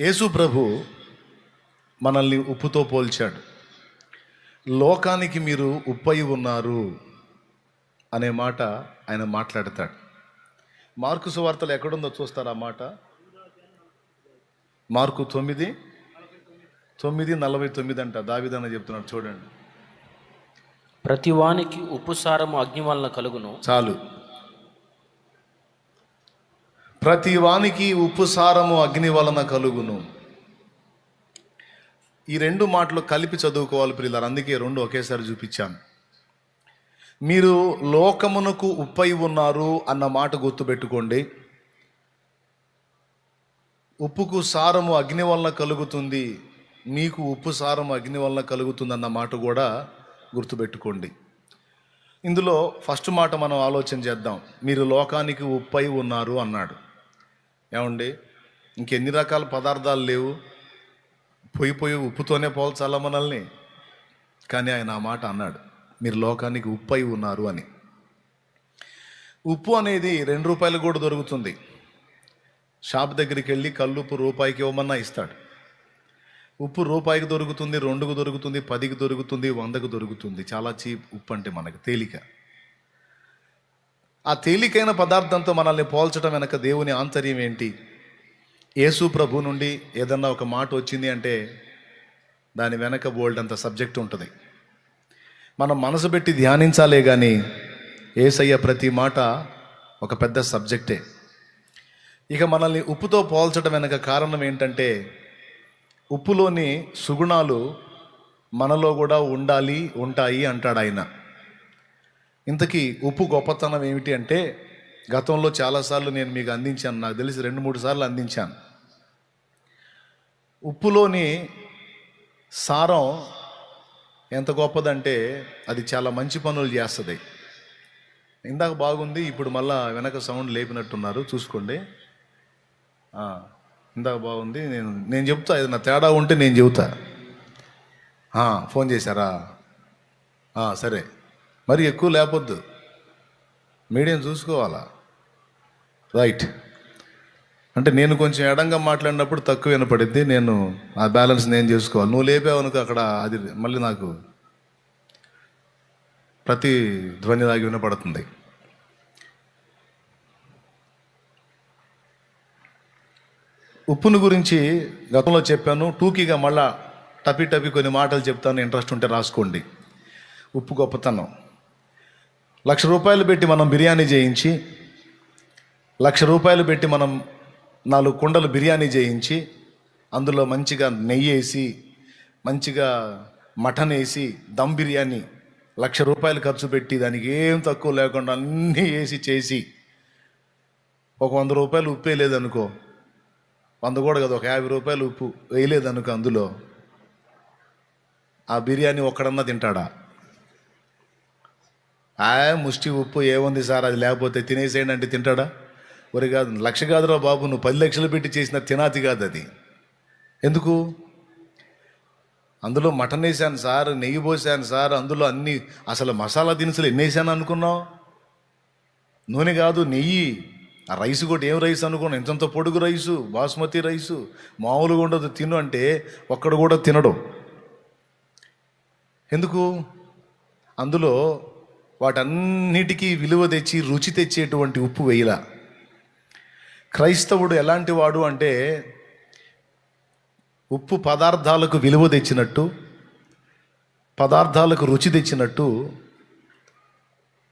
యేసు ప్రభు మనల్ని ఉప్పుతో పోల్చాడు. లోకానికి మీరు ఉప్పై ఉన్నారు అనే మాట ఆయన మాట్లాడతాడు. మార్కు సువార్తలు ఎక్కడుందో చూస్తారా మాట? మార్కు తొమ్మిది తొమ్మిది నలభై తొమ్మిది అంట దావిదన్న చెప్తున్నాడు చూడండి. ప్రతి వానికి ఉప్పు సారము అగ్ని వలన కలుగును. చాలు. ప్రతి వానికి ఉప్పు సారము అగ్ని వలన కలుగును. ఈ రెండు మాటలు కలిపి చదువుకోవాలి పిల్లలు అందుకే రెండు ఒకేసారి చూపించాను. మీరు లోకమునకు ఉప్పై ఉన్నారు అన్న మాట గుర్తుపెట్టుకోండి. ఉప్పుకు సారము అగ్ని వలన కలుగుతుంది మీకు ఉప్పు సారము అగ్ని వలన కలుగుతుంది అన్న మాట కూడా గుర్తుపెట్టుకోండి. ఇందులో ఫస్ట్ మాట మనం ఆలోచన చేద్దాం. మీరు లోకానికి ఉప్పై ఉన్నారు అన్నాడు. ఏమండి? ఇంకెన్ని రకాల పదార్థాలు లేవు. పొయ్యి పొయ్యి ఉప్పుతోనే పోల్చాలా మనల్ని? కానీ ఆయన ఆ మాట అన్నాడు. మీరు లోకానికి ఉప్పు అయి ఉన్నారు అని. ఉప్పు అనేది రెండు రూపాయలు కూడా దొరుకుతుంది. షాప్ దగ్గరికి వెళ్ళి కల్లుప్పు రూపాయికి ఇవ్వమన్నా ఇస్తాడు. ఉప్పు రూపాయికి దొరుకుతుంది రెండుకు దొరుకుతుంది పదికి దొరుకుతుంది వందకు దొరుకుతుంది. చాలా చీప్ ఉప్పు అంటే మనకు తేలిక. ఆ తేలికైన పదార్థంతో మనల్ని పోల్చడం వెనక దేవుని ఆంతర్యం ఏంటి? యేసు ప్రభు నుండి ఏదన్నా ఒక మాట వచ్చింది అంటే దాని వెనక బోల్డ్ అంత సబ్జెక్ట్ ఉంటుంది. మనం మనసు పెట్టి ధ్యానించాలే కానీ ఏసయ్య ప్రతి మాట ఒక పెద్ద సబ్జెక్టే. ఇక మనల్ని ఉప్పుతో పోల్చడం వెనక కారణం ఏంటంటే ఉప్పులోని సుగుణాలు మనలో కూడా ఉండాలి ఉంటాయి అంటాడు ఆయన. ఇంతకీ ఉప్పు గొప్పతనం ఏమిటి అంటే గతంలో చాలాసార్లు నేను మీకు అందించాను నాకు తెలిసి రెండు మూడు సార్లు అందించాను. ఉప్పులోని సారం ఎంత గొప్పదంటే అది చాలా మంచి పనులు చేస్తుంది. ఇందాక బాగుంది ఇప్పుడు మళ్ళా వెనక సౌండ్ లేపినట్టున్నారు చూసుకోండి. ఇందాక బాగుంది నేను నేను చెప్తా ఏదైనా తేడా ఉంటే నేను చెబుతా. ఫోన్ చేశారా? సరే. మరి ఎక్కువ లేపొద్దు. మీడియం చూసుకోవాలా? రైట్ అంటే నేను కొంచెం ఎడంగా మాట్లాడినప్పుడు తక్కువ వినపడింది నేను ఆ బ్యాలెన్స్ నేను చేసుకోవాలి? నువ్వు లేపావనుకో అక్కడ అది మళ్ళీ నాకు ప్రతి ధ్వని దాగి వినపడుతుంది. ఉప్పును గురించి గతంలో చెప్పాను. టూకీగా మళ్ళా టపి టపి కొన్ని మాటలు చెప్తాను. ఇంట్రెస్ట్ ఉంటే రాసుకోండి. ఉప్పు గొప్పతనం. లక్ష రూపాయలు పెట్టి మనం బిర్యానీ చేయించి లక్ష రూపాయలు పెట్టి మనం నాలుగు కుండలు బిర్యానీ చేయించి అందులో మంచిగా నెయ్యి వేసి మంచిగా మటన్ వేసి దమ్ బిర్యానీ లక్ష రూపాయలు ఖర్చు పెట్టి దానికి ఏం తక్కువ లేకుండా అన్నీ వేసి చేసి ఒక వంద రూపాయలు ఉప్పు వేయలేదనుకో వంద కూడా కదా ఒక యాభై రూపాయలు ఉప్పు వేయలేదనుకో అందులో ఆ బిర్యానీ ఒక్కడన్నా తింటాడా? ఆ ముష్టి ఉప్పు ఏముంది సార్? అది లేకపోతే తినేసేయండి అంటే తింటాడా? ఒరి కాదు లక్ష కాదురా బాబు నువ్వు పది లక్షలు పెట్టి చేసిన తినాతి కాదు అది. ఎందుకు? అందులో మటన్ వేసాను సార్ నెయ్యి పోసాను సార్ అందులో అన్ని అసలు మసాలా దినుసులు ఎన్ని వేసాను అనుకున్నావు? నూనె కాదు నెయ్యి. ఆ రైస్ కూడా ఏం రైస్ అనుకున్నావు? ఇంతంత పొడుగు రైసు బాస్మతి రైసు మామూలుగా ఉండదు తిను అంటే ఒక్కడు కూడా తినడు. ఎందుకు? అందులో వాటన్నిటికీ విలువ తెచ్చి రుచి తెచ్చేటువంటి ఉప్పు వేయలా. క్రైస్తవుడు ఎలాంటి వాడు అంటే ఉప్పు పదార్థాలకు విలువ తెచ్చినట్టు పదార్థాలకు రుచి తెచ్చినట్టు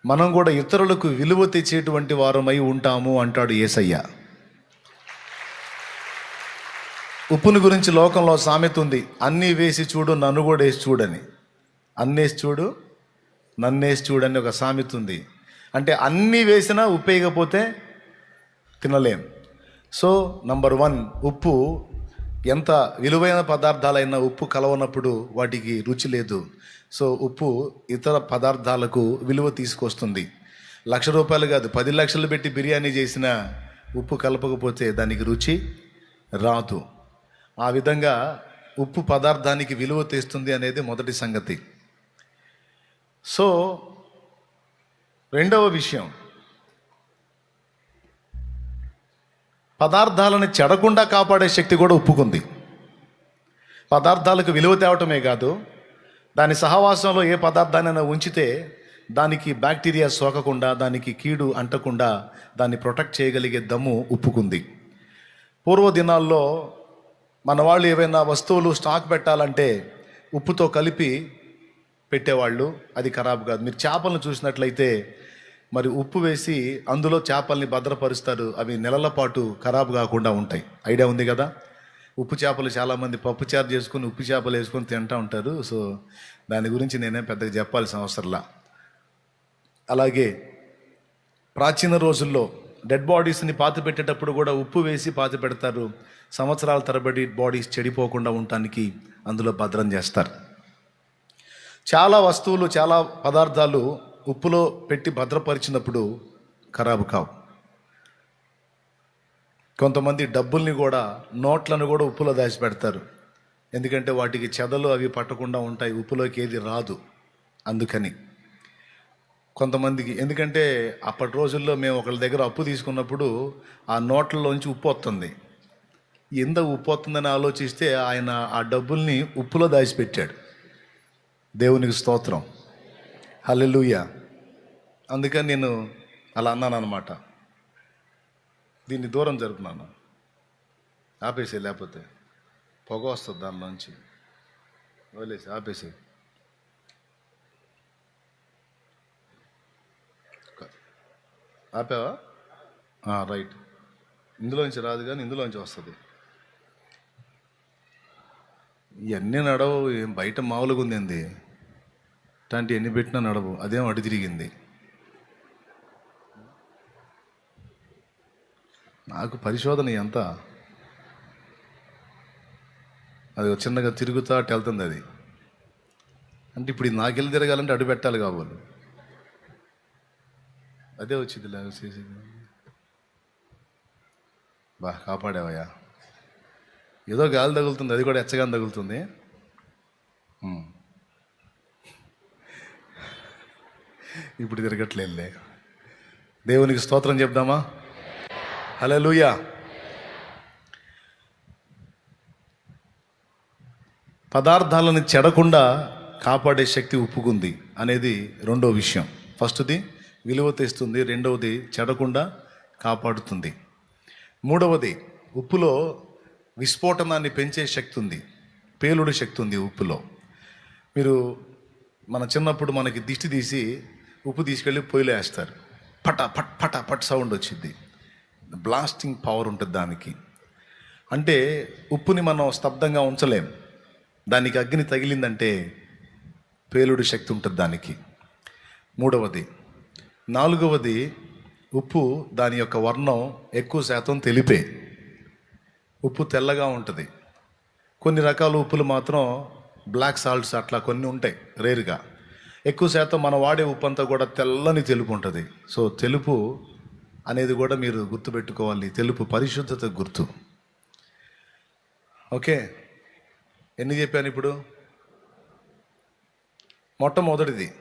మనం కూడా ఇతరులకు విలువ తెచ్చేటువంటి వారమై ఉంటాము అంటాడు ఏసయ్య. ఉప్పుని గురించి లోకంలో సామెత ఉంది. అన్నీ వేసి చూడు నన్ను కూడా వేసి చూడని. అన్నేసి చూడు నన్నేసి చూడని ఒక సామెత ఉంది. అంటే అన్నీ వేసినా ఉప్పు వేయకపోతే తినలేం. సో నంబర్ వన్ ఉప్పు ఎంత విలువైన పదార్థాలైనా ఉప్పు కలవనప్పుడు వాటికి రుచి లేదు. సో ఉప్పు ఇతర పదార్థాలకు విలువ తీసుకొస్తుంది. లక్ష రూపాయలు కాదు పది లక్షలు పెట్టి బిర్యానీ చేసిన ఉప్పు కలపకపోతే దానికి రుచి రాదు. ఆ విధంగా ఉప్పు పదార్థానికి విలువ తెస్తుంది అనేది మొదటి సంగతి. సో రెండవ విషయం. పదార్థాలను చెడకుండా కాపాడే శక్తి కూడా ఉప్పుకుంది పదార్థాలకు విలువ తేవటమే కాదు దాని సహవాసంలో ఏ పదార్థాన్ని ఉంచితే దానికి బ్యాక్టీరియా సోకకుండా దానికి కీడు అంటకుండా దాన్ని ప్రొటెక్ట్ చేయగలిగే దమ్ము ఉప్పుకుంది పూర్వ దినాల్లో మన వాళ్ళు ఏవైనా వస్తువులు స్టాక్ పెట్టాలంటే ఉప్పుతో కలిపి పెట్టేవాళ్ళు. అది ఖరాబ్ కాదు. మీరు చేపలను చూసినట్లయితే మరి ఉప్పు వేసి అందులో చేపల్ని భద్రపరుస్తారు. అవి నెలల పాటు ఖరాబ్ కాకుండా ఉంటాయి. ఐడియా ఉంది కదా? ఉప్పు చేపలు చాలామంది పప్పు చారు చేసుకుని ఉప్పు చేపలు వేసుకొని తింటూ ఉంటారు. సో దాని గురించి నేనేం పెద్దగా చెప్పాల్సిన అవసరంలా అలాగే ప్రాచీన రోజుల్లో డెడ్ బాడీస్ని పాతి పెట్టేటప్పుడు కూడా ఉప్పు వేసి పాతి పెడతారు. సంవత్సరాల తరబడి బాడీస్ చెడిపోకుండా ఉండటానికి అందులో భద్రం చేస్తారు. చాలా వస్తువులు చాలా పదార్థాలు ఉప్పులో పెట్టి భద్రపరిచినప్పుడు ఖరాబు కావు. కొంతమంది డబ్బుల్ని కూడా నోట్లను కూడా ఉప్పులో దాచి పెడతారు ఎందుకంటే వాటికి చెదలు అవి పట్టకుండా ఉంటాయి ఉప్పులోకి ఏది రాదు. అందుకని కొంతమందికి ఎందుకంటే అప్పటి రోజుల్లో మేము ఒకళ్ళ దగ్గర అప్పు తీసుకున్నప్పుడు ఆ నోట్లలోంచి ఉప్పు వస్తుంది. ఎంత ఉప్పు వస్తుందని ఆలోచిస్తే ఆయన ఆ డబ్బుల్ని ఉప్పులో దాచిపెట్టాడు. దేవునికి స్తోత్రం. హల్లెలూయ. అందుకని నేను అలా అన్నాను అనమాట దీన్ని దూరం జరుపున్నాను ఆపేసే లేకపోతే పొగ వస్తుంది దానిలోంచి. వదిలేసి ఆపేసి. ఆపావా? రైట్. ఇందులోంచి రాదు కానీ ఇందులోంచి వస్తుంది. ఇవన్నీ నడవు బయట మామూలుగా ఉంది ఏంది? ఇట్లాంటి ఎన్ని పెట్టినా నడవు. అదేం అటు తిరిగింది? నాకు పరిశోధన ఎంత? అది చిన్నగా తిరుగుతా అటు వెళ్తుంది అది. అంటే ఇప్పుడు ఇది నాకెళ్ళి తిరగాలంటే అడు పెట్టాలి కావాలి అదే వచ్చింది లాగా చేసేది బా కాపాడావయ్యా. ఏదో గాలి తగులుతుంది అది కూడా ఎచ్చగాని తగులుతుంది. ఇప్పుడు తిరగట్లేదులే. దేవునికి స్తోత్రం చెప్దామా? హలోయా పదార్థాలను చెడకుండా కాపాడే శక్తి ఉప్పుకుంది అనేది రెండో విషయం. ఫస్ట్ది విలువ తెస్తుంది రెండవది చెడకుండా కాపాడుతుంది. మూడవది ఉప్పులో విస్ఫోటనాన్ని పెంచే శక్తి ఉంది పేలుడు శక్తి ఉంది ఉప్పులో. మీరు మన చిన్నప్పుడు మనకి దిష్టి తీసి ఉప్పు తీసుకెళ్ళి పొయ్యిలో వేస్తారు. పట పట్ పట పట్ సౌండ్ వచ్చింది బ్లాస్టింగ్ పవర్ ఉంటుంది దానికి. అంటే ఉప్పుని మనం స్తబ్దంగా ఉంచలేం. దానికి అగ్ని తగిలిందంటే పేలుడు శక్తి ఉంటుంది దానికి. మూడవది నాలుగవది ఉప్పు దాని యొక్క వర్ణం ఎక్కువ శాతం తెలిపే. ఉప్పు తెల్లగా ఉంటుంది. కొన్ని రకాల ఉప్పులు మాత్రం బ్లాక్ సాల్ట్స్ అట్లా కొన్ని ఉంటాయి రేరుగా. ఎక్కువ శాతం మనం వాడే ఉప్పు అంతా కూడా తెల్లని తెలుపు ఉంటుంది. సో తెలుపు అనేది కూడా మీరు గుర్తుపెట్టుకోవాలి. తెలుపు పరిశుద్ధత గుర్తు. ఓకే? ఎన్ని చెప్పాను ఇప్పుడు? మొట్టమొదటిది.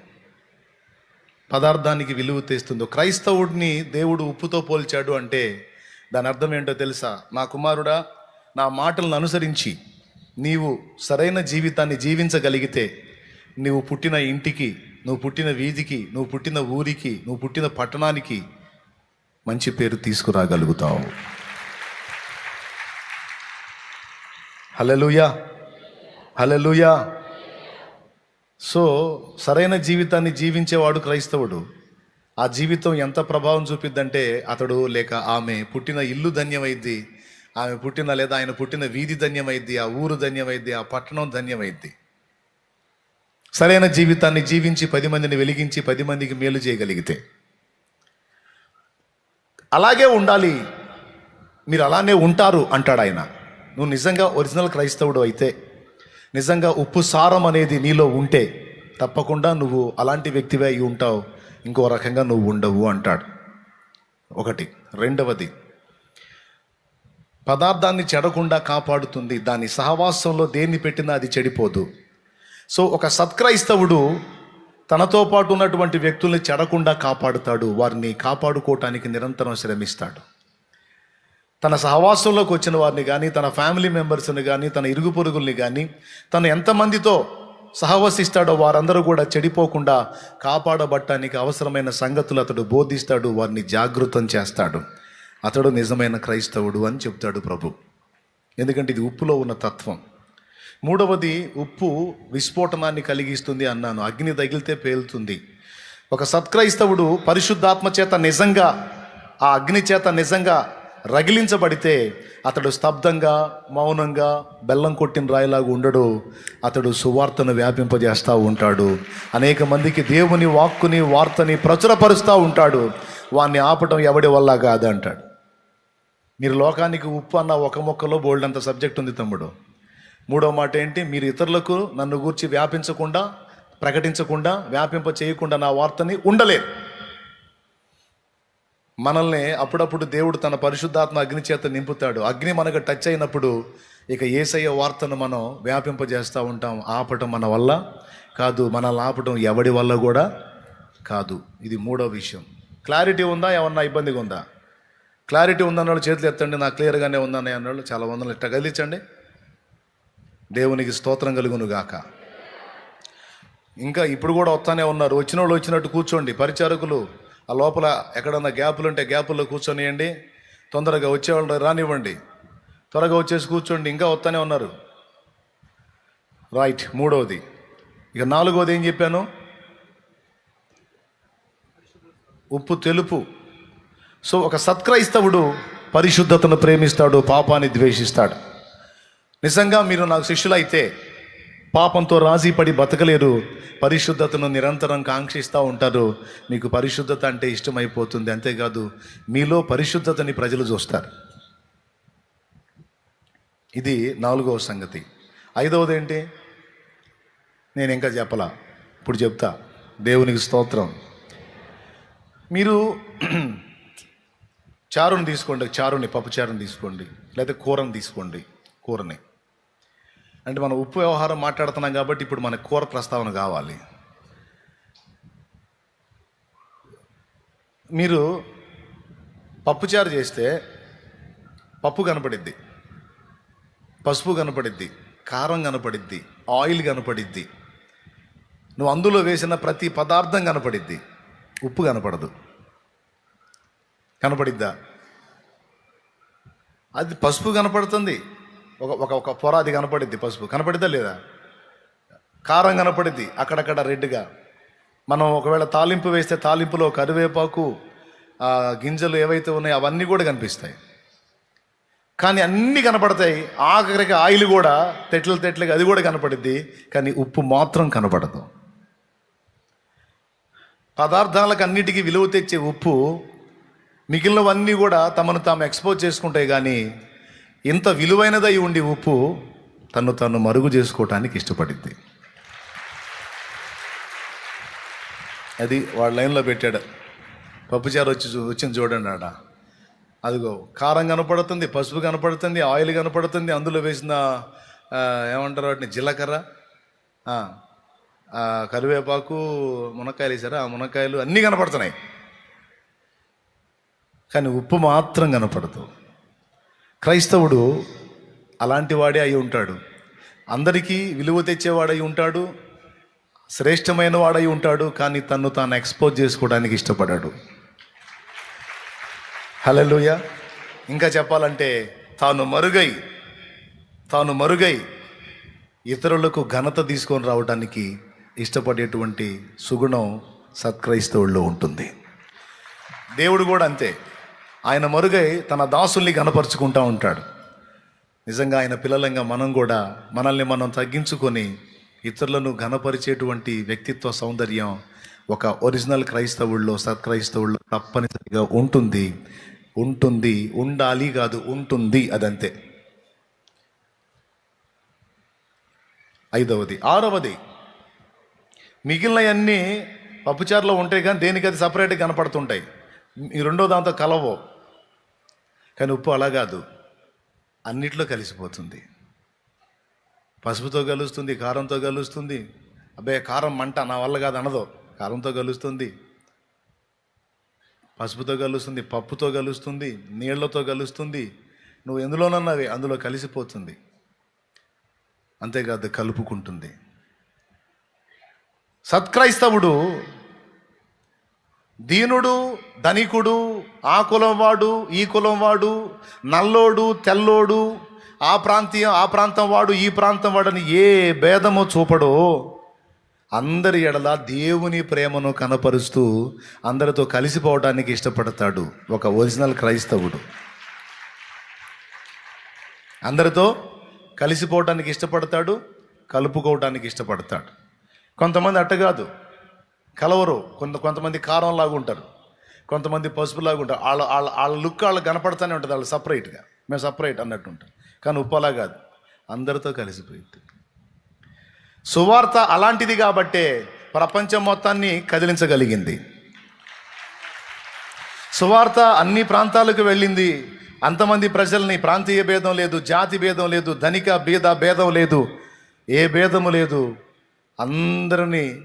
పదార్థానికి విలువ తెస్తుందో క్రైస్తవుడిని దేవుడు ఉప్పుతో పోల్చాడు అంటే దాని అర్థం ఏంటో తెలుసా? నా కుమారుడా నా మాటలను అనుసరించి నీవు సరైన జీవితాన్ని జీవించగలిగితే నువ్వు పుట్టిన ఇంటికి నువ్వు పుట్టిన వీధికి నువ్వు పుట్టిన ఊరికి నువ్వు పుట్టిన పట్టణానికి మంచి పేరు తీసుకురాగలుగుతావు. హలలుయా హలలుయా సో సరైన జీవితాన్ని జీవించేవాడు క్రైస్తవుడు. ఆ జీవితం ఎంత ప్రభావం చూపిద్దంటే అతడు లేక ఆమె పుట్టిన ఇల్లు ధన్యమైద్ది ఆమె పుట్టిన లేదా ఆయన పుట్టిన వీధి ధన్యమైద్ది ఆ ఊరు ధన్యమైద్ది ఆ పట్టణం ధన్యమైద్ది. సరైన జీవితాన్ని జీవించి పది మందిని వెలిగించి పది మందికి మేలు చేయగలిగితే. అలాగే ఉండాలి. మీరు అలానే ఉంటారు అంటాడు ఆయన. నువ్వు నిజంగా ఒరిజినల్ క్రైస్తవుడు అయితే నిజంగా ఉప్పు సారం అనేది నీలో ఉంటే తప్పకుండా నువ్వు అలాంటి వ్యక్తివే అయి ఉంటావు. ఇంకో రకంగా నువ్వు ఉండవు అంటాడు. ఒకటి. రెండవది పదార్థాన్ని చెడకుండా కాపాడుతుంది. దాని సహవాసంలో దేన్ని పెట్టినా అది చెడిపోదు. సో ఒక సత్క్రైస్తవుడు తనతో పాటు ఉన్నటువంటి వ్యక్తుల్ని చెడకుండా కాపాడుతాడు. వారిని కాపాడుకోవటానికి నిరంతరం శ్రమిస్తాడు. తన సహవాసంలోకి వచ్చిన వారిని కానీ తన ఫ్యామిలీ మెంబర్స్ని కానీ తన ఇరుగు పొరుగుల్ని కానీ తను ఎంతమందితో సహవసిస్తాడో వారందరూ కూడా చెడిపోకుండా కాపాడబట్టానికి అవసరమైన సంగతులు అతడు బోధిస్తాడు వారిని జాగృతం చేస్తాడు. అతడు నిజమైన క్రైస్తవుడు అని చెప్తాడు ప్రభు. ఎందుకంటే ఇది ఉప్పులో ఉన్న తత్వం. మూడవది ఉప్పు విస్ఫోటనాన్ని కలిగిస్తుంది అన్నాను. అగ్ని తగిలితే పేలుతుంది. ఒక సత్క్రైస్తవుడు పరిశుద్ధాత్మ చేత నిజంగా ఆ అగ్ని చేత నిజంగా రగిలించబడితే అతడు స్తబ్దంగా మౌనంగా బెల్లం కొట్టిన రాయిలాగా ఉండడు. అతడు సువార్తను వ్యాపింపజేస్తూ ఉంటాడు. అనేక మందికి దేవుని వాక్కుని వార్తని ప్రచురపరుస్తూ ఉంటాడు. వాన్ని ఆపటం ఎవడి వల్ల కాదంటాడు మీరు లోకానికి ఉప్పు అన్న ఒక మొక్కలో బోల్డ్ అంత సబ్జెక్ట్ ఉంది తమ్ముడు. మూడో మాట ఏంటి? మీరు ఇతరులకు నన్ను గూర్చి వ్యాపించకుండా ప్రకటించకుండా వ్యాపింప చేయకుండా నా వార్తని ఉండలేదు మనల్ని అప్పుడప్పుడు దేవుడు తన పరిశుద్ధాత్మ అగ్ని చేత నింపుతాడు. అగ్ని మనకు టచ్ అయినప్పుడు ఇక ఏసయ్య వార్తను మనం వ్యాపింపజేస్తూ ఉంటాం. ఆపటం మన వల్ల కాదు మనల్ని ఆపటం ఎవడి వల్ల కూడా కాదు. ఇది మూడో విషయం. క్లారిటీ ఉందా? ఏమన్నా ఇబ్బందిగా ఉందా? క్లారిటీ ఉందన్న వాళ్ళు చేతులు ఎత్తండి నాకు క్లియర్గానే ఉందని అన్నాడు చాలా వందలు ఇట్ట కదిలించండి దేవునికి స్తోత్రం కలుగును గాక. ఇంకా ఇప్పుడు కూడా వస్తానే ఉన్నారు. వచ్చిన వాళ్ళు వచ్చినట్టు కూర్చోండి. పరిచారకులు ఆ లోపల ఎక్కడన్నా గ్యాపులు ఉంటే గ్యాపుల్లో కూర్చొనియండి. తొందరగా వచ్చేవాళ్ళు రానివ్వండి. త్వరగా వచ్చేసి కూర్చోండి. ఇంకా వస్తానే ఉన్నారు. రైట్ మూడవది ఇక నాలుగవది ఏం చెప్పాను? ఉప్పు తెలుపు. సో ఒక సత్క్రైస్తవుడు పరిశుద్ధతను ప్రేమిస్తాడు పాపాన్ని ద్వేషిస్తాడు. నిజంగా మీరు నాకు శిష్యులైతే పాపంతో రాజీ పడి బతకలేరు. పరిశుద్ధతను నిరంతరం కాంక్షిస్తూ ఉంటారు. మీకు పరిశుద్ధత అంటే ఇష్టమైపోతుంది. అంతేకాదు మీలో పరిశుద్ధతని ప్రజలు చూస్తారు. ఇది నాలుగవ సంగతి. ఐదవది ఏంటి? నేను ఇంకా చెప్పలా. ఇప్పుడు చెప్తా. దేవునికి స్తోత్రం. మీరు చారుని తీసుకోండి. చారుని పప్పు చారుని తీసుకోండి. లేదా కూరని తీసుకోండి. కూరని. అంటే మనం ఉప్పు వ్యవహారం మాట్లాడుతున్నాం కాబట్టి ఇప్పుడు మన కూర ప్రస్తావన కావాలి. మీరు పప్పుచారు చేస్తే పప్పు కనపడిద్ది పసుపు కనపడిద్ది కారం కనపడిద్ది ఆయిల్ కనపడిద్ది నువ్వు అందులో వేసిన ప్రతి పదార్థం కనపడిద్ది ఉప్పు కనపడదు. కనపడిద్దా? అది పసుపు కనపడుతుంది ఒక ఒక ఒక పొర అది కనపడిద్ది పసుపు. కనపడిద్దా లేదా? కారం కనపడిద్ది అక్కడక్కడ రెడ్గా. మనం ఒకవేళ తాలింపు వేస్తే తాలింపులో కరివేపాకు గింజలు ఏవైతే ఉన్నాయో అవన్నీ కూడా కనిపిస్తాయి. కానీ అన్నీ కనపడతాయి. ఆఖరికి ఆయిల్ కూడా తెట్లు తెట్లకి అది కూడా కనపడిద్ది. కానీ ఉప్పు మాత్రం కనపడదు. పదార్థాలకు అన్నిటికీ విలువ తెచ్చే ఉప్పు మిగిలినవన్నీ కూడా తమను తాము ఎక్స్పోజ్ చేసుకుంటాయి. కానీ ఇంత విలువైనదై ఉండి ఉప్పు తను తను మరుగు చేసుకోవటానికి ఇష్టపడింది. అది వాడు లైన్లో పెట్టాడు. పప్పుచారు వచ్చి వచ్చింది చూడండి ఆడ. అదిగో కారం కనపడుతుంది పసుపు కనపడుతుంది ఆయిల్ కనపడుతుంది అందులో వేసిన ఏమంటారు వాటిని జీలకర్ర కరివేపాకు మునక్కాయలు వేసారా? ఆ మునక్కాయలు అన్నీ కనపడుతున్నాయి. కానీ ఉప్పు మాత్రం కనపడదు. క్రైస్తవుడు అలాంటి వాడే అయి ఉంటాడు. అందరికీ విలువ తెచ్చేవాడై ఉంటాడు శ్రేష్టమైన వాడై ఉంటాడు కానీ తను తాను ఎక్స్పోజ్ చేసుకోవడానికి ఇష్టపడాడు. హలలుయ ఇంకా చెప్పాలంటే తాను మరుగై తాను మరుగై ఇతరులకు ఘనత తీసుకొని రావడానికి ఇష్టపడేటువంటి సుగుణం సత్క్రైస్తవుల్లో ఉంటుంది. దేవుడు కూడా అంతే. ఆయన మరుగై తన దాసుల్ని కనపరుచుకుంటూ ఉంటాడు. నిజంగా ఆయన పిల్లలంగా మనం కూడా మనల్ని మనం తగ్గించుకొని ఇతరులను ఘనపరిచేటువంటి వ్యక్తిత్వ సౌందర్యం ఒక ఒరిజినల్ క్రైస్తవుల్లో సత్క్రైస్తవుల్లో తప్పనిసరిగా ఉంటుంది. ఉంటుంది ఉండాలి కాదు ఉంటుంది అదంతే. ఐదవది ఆరవది. మిగిలినవన్నీ పప్పుచారులో ఉంటాయి కానీ దేనికి అది సపరేట్గా కనపడుతుంటాయి. ఈ రెండో దాంతో కలవో కానీ ఉప్పు అలా కాదు. అన్నిట్లో కలిసిపోతుంది. పసుపుతో కలుస్తుంది కారంతో కలుస్తుంది. అబ్బే కారం మంట నా వల్ల కాదు అనదో. కారంతో కలుస్తుంది. పసుపుతో కలుస్తుంది పప్పుతో కలుస్తుంది నీళ్ళతో కలుస్తుంది. నువ్వు ఎందులోనన్నవి? అందులో కలిసిపోతుంది. అంతేకాదు కలుపుకుంటుంది. సత్క్రైస్తవుడు దీనుడు ధనికుడు ఆ కులం వాడు ఈ కులం వాడు నల్లోడు తెల్లోడు ఆ ప్రాంతీయం ఆ ప్రాంతం వాడు ఈ ప్రాంతం వాడని ఏ భేదము చూపడో అందరి ఎడల దేవుని ప్రేమను కనపరుస్తూ అందరితో కలిసిపోవడానికి ఇష్టపడతాడు ఒక ఒరిజినల్ క్రైస్తవుడు. అందరితో కలిసిపోవటానికి ఇష్టపడతాడు కలుపుకోవటానికి ఇష్టపడతాడు. కొంతమంది అట్ట కాదు. కలవరు. కొంత కొంతమంది కారం లాగుంటారు కొంతమంది పసుపు లాగుంటారు వాళ్ళ వాళ్ళ వాళ్ళ లుక్ వాళ్ళు కనపడుతూనే ఉంటుంది. వాళ్ళు సపరేట్గా. మేము సపరేట్ అన్నట్టు ఉంటాం. కానీ ఉప్పలా కాదు. అందరితో కలిసిపోయింది సువార్త అలాంటిది కాబట్టే ప్రపంచం మొత్తాన్ని కదిలించగలిగింది. సువార్త అన్ని ప్రాంతాలకు వెళ్ళింది. అంతమంది ప్రజల్ని ప్రాంతీయ భేదం లేదు జాతి భేదం లేదు ధనిక భేద భేదం లేదు. ఏ భేదము లేదు. అందరినీ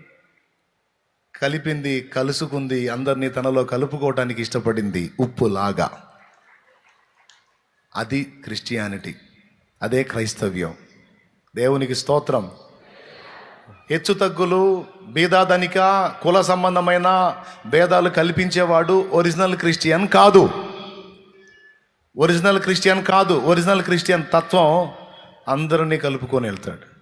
కలిపింది కలుసుకుంది అందరినీ తనలో కలుపుకోవటానికి ఇష్టపడింది ఉప్పులాగా. అది క్రిస్టియానిటీ అదే క్రైస్తవ్యం. దేవునికి స్తోత్రం. హెచ్చు తగ్గులు కుల సంబంధమైన భేదాలు కల్పించేవాడు ఒరిజినల్ క్రిస్టియన్ కాదు. ఒరిజినల్ క్రిస్టియన్ కాదు ఒరిజినల్ క్రిస్టియన్ తత్వం అందరినీ కలుపుకొని వెళ్తాడు.